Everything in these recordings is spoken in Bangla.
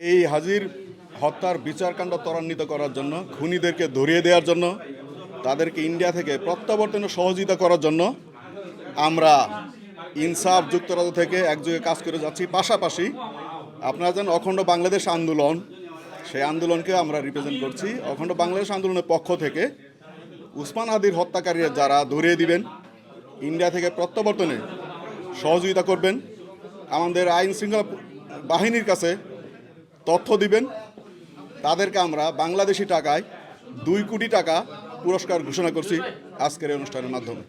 এই হাজির হত্যার বিচারকাণ্ড ত্বরান্বিত করার জন্য, খুনিদেরকে ধরিয়ে দেওয়ার জন্য, তাদেরকে ইন্ডিয়া থেকে প্রত্যাবর্তনে সহযোগিতা করার জন্য আমরা ইনসাফ যুক্তরাজ্য থেকে একযোগে কাজ করে যাচ্ছি। পাশাপাশি আপনারা জানেন অখণ্ড বাংলাদেশ আন্দোলন, সেই আন্দোলনকে আমরা রিপ্রেজেন্ট করছি। অখণ্ড বাংলাদেশ আন্দোলনের পক্ষ থেকে উসমান হাদির হত্যাকারীরা যারা ধরিয়ে দিবেন, ইন্ডিয়া থেকে প্রত্যাবর্তনে সহযোগিতা করবেন। আমাদের আইন শৃঙ্খলা বাহিনীর কাছে তথ্য দিবেন। তাদেরকে আমরা বাংলাদেশি টাকায় দুই কোটি টাকা পুরস্কার ঘোষণা করছি আজকের অনুষ্ঠানের মাধ্যমে।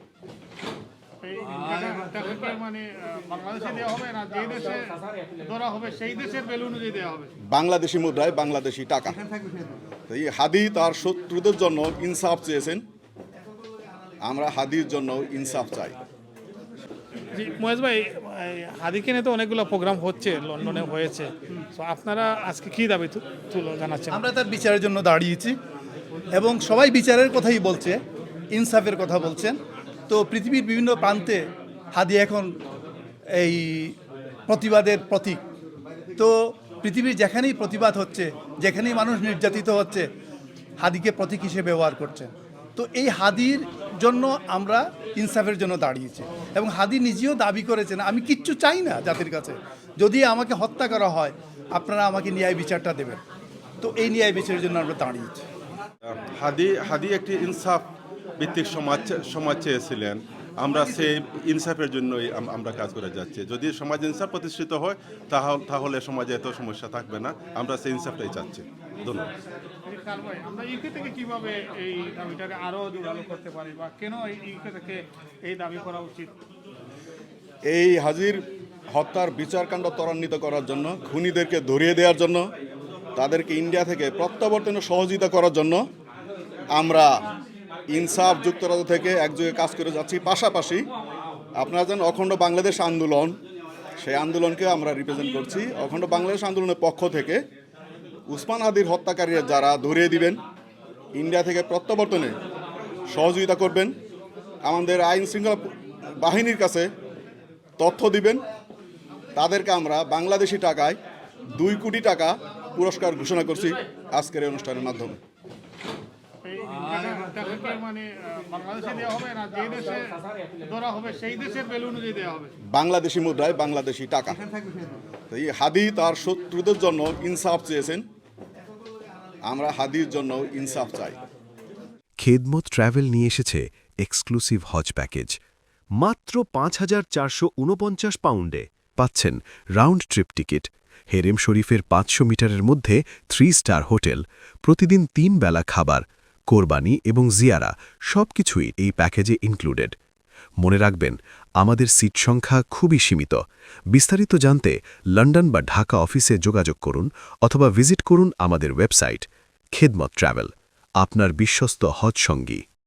বাংলাদেশি মুদ্রায় বাংলাদেশি টাকা। এই হাদি তার শত্রুদের জন্য ইনসাফ চেয়েছেন। আমরা হাদির জন্য ইনসাফ চাই। মহেশ ভাই নিয়ে তো অনেকগুলো প্রোগ্রাম হচ্ছে, লন্ডনে হয়েছে। তো আপনারা আজকে কি দাবি জানাচ্ছেন? আমরা তার বিচারের জন্য দাঁড়িয়েছি এবং সবাই বিচারের কথাই বলছে, ইনসাফের কথা বলছেন। তো পৃথিবীর বিভিন্ন প্রান্তে হাদি এখন এই প্রতিবাদের প্রতীক। তো পৃথিবীর যেখানেই প্রতিবাদ হচ্ছে, যেখানেই মানুষ নির্যাতিত হচ্ছে, হাদিকে প্রতীক হিসেবে ব্যবহার করছেন। তো এই হাদির জন্য আমরা ইনসাফের জন্য দাঁড়িয়েছি। এবং হাদি নিজেও দাবি করেছেন, আমি কিচ্ছু চাই না জাতির কাছে। যদি আমাকে হত্যা করা হয়, আপনারা আমাকে ন্যায় বিচারটা দেবেন। তো এই ন্যায় বিচারের জন্য আমরা দাঁড়িয়েছি। হাদি হাদি একটি ইনসাফ ভিত্তিক সমাজ সমাজ চেয়েছিলেন। আমরা সেই ইনসাফের জন্যই আমরা কাজ করে যাচ্ছি। যদি সমাজ ইনসাফ প্রতিষ্ঠিত হয় তাহলে তাহলে সমাজে এত সমস্যা থাকবে না। আমরা সেই ইনসাফটাই চাচ্ছি। ধন্যবাদ। আমরা ইউকে থেকে কীভাবে এই দাবিটাকে আরও জোরালো করতে পারি বা কেন ইউকে থেকে এই দাবি করা উচিত? এই হাজির হত্যার বিচারকাণ্ড ত্বরান্বিত করার জন্য খুনিদেরকে ধরিয়ে দেওয়ার জন্য তাদেরকে ইন্ডিয়া থেকে প্রত্যাবর্তনে সহযোগিতা করার জন্য আমরা ইনসাফ যুক্তরাজ্য থেকে একযোগে কাজ করে যাচ্ছি। পাশাপাশি আপনারা জানেন অখণ্ড বাংলাদেশ আন্দোলন সেই আন্দোলনকে আমরা রিপ্রেজেন্ট করছি। অখণ্ড বাংলাদেশ আন্দোলনের পক্ষ থেকে উসমান হাদির হত্যাকারীরা যারা ধরিয়ে দিবেন, ইন্ডিয়া থেকে প্রত্যাবর্তনে সহযোগিতা করবেন, আমাদের আইন শৃঙ্খলা বাহিনীর কাছে তথ্য দিবেন, তাদেরকে আমরা বাংলাদেশি টাকায় দুই কোটি টাকা পুরস্কার ঘোষণা করছি আজকের এই অনুষ্ঠানের মাধ্যমে। বাংলাদেশে মুদ্রায় বাংলাদেশি টাকা। হাদি তার শত্রুদের জন্য ইনসাফ চেয়েছেন। আমরা হাদির জন্য ইনসাফ চাই। খেদমত ট্রাভেল নিয়ে এসেছে এক্সক্লুসিভ হজ প্যাকেজ। মাত্র পাঁচ হাজার চারশো উনপঞ্চাশ পাউন্ডে। পাচ্ছেন রাউন্ড ট্রিপ টিকিট। হেরেম শরীফের পাঁচশো মিটারের মধ্যে থ্রি স্টার হোটেল, প্রতিদিন তিন বেলা খাবার, কোরবানি এবং জিয়ারা, সবকিছুই এই প্যাকেজে ইনক্লুডেড মনে রাখবেন, আমাদের সিট সংখ্যা খুবই সীমিত। বিস্তারিত জানতে লন্ডন বা ঢাকা অফিসে যোগাযোগ করুন অথবা ভিজিট করুন আমাদের ওয়েবসাইট খেদমত ট্রাভেল, আপনার বিশ্বস্ত হজ সঙ্গী।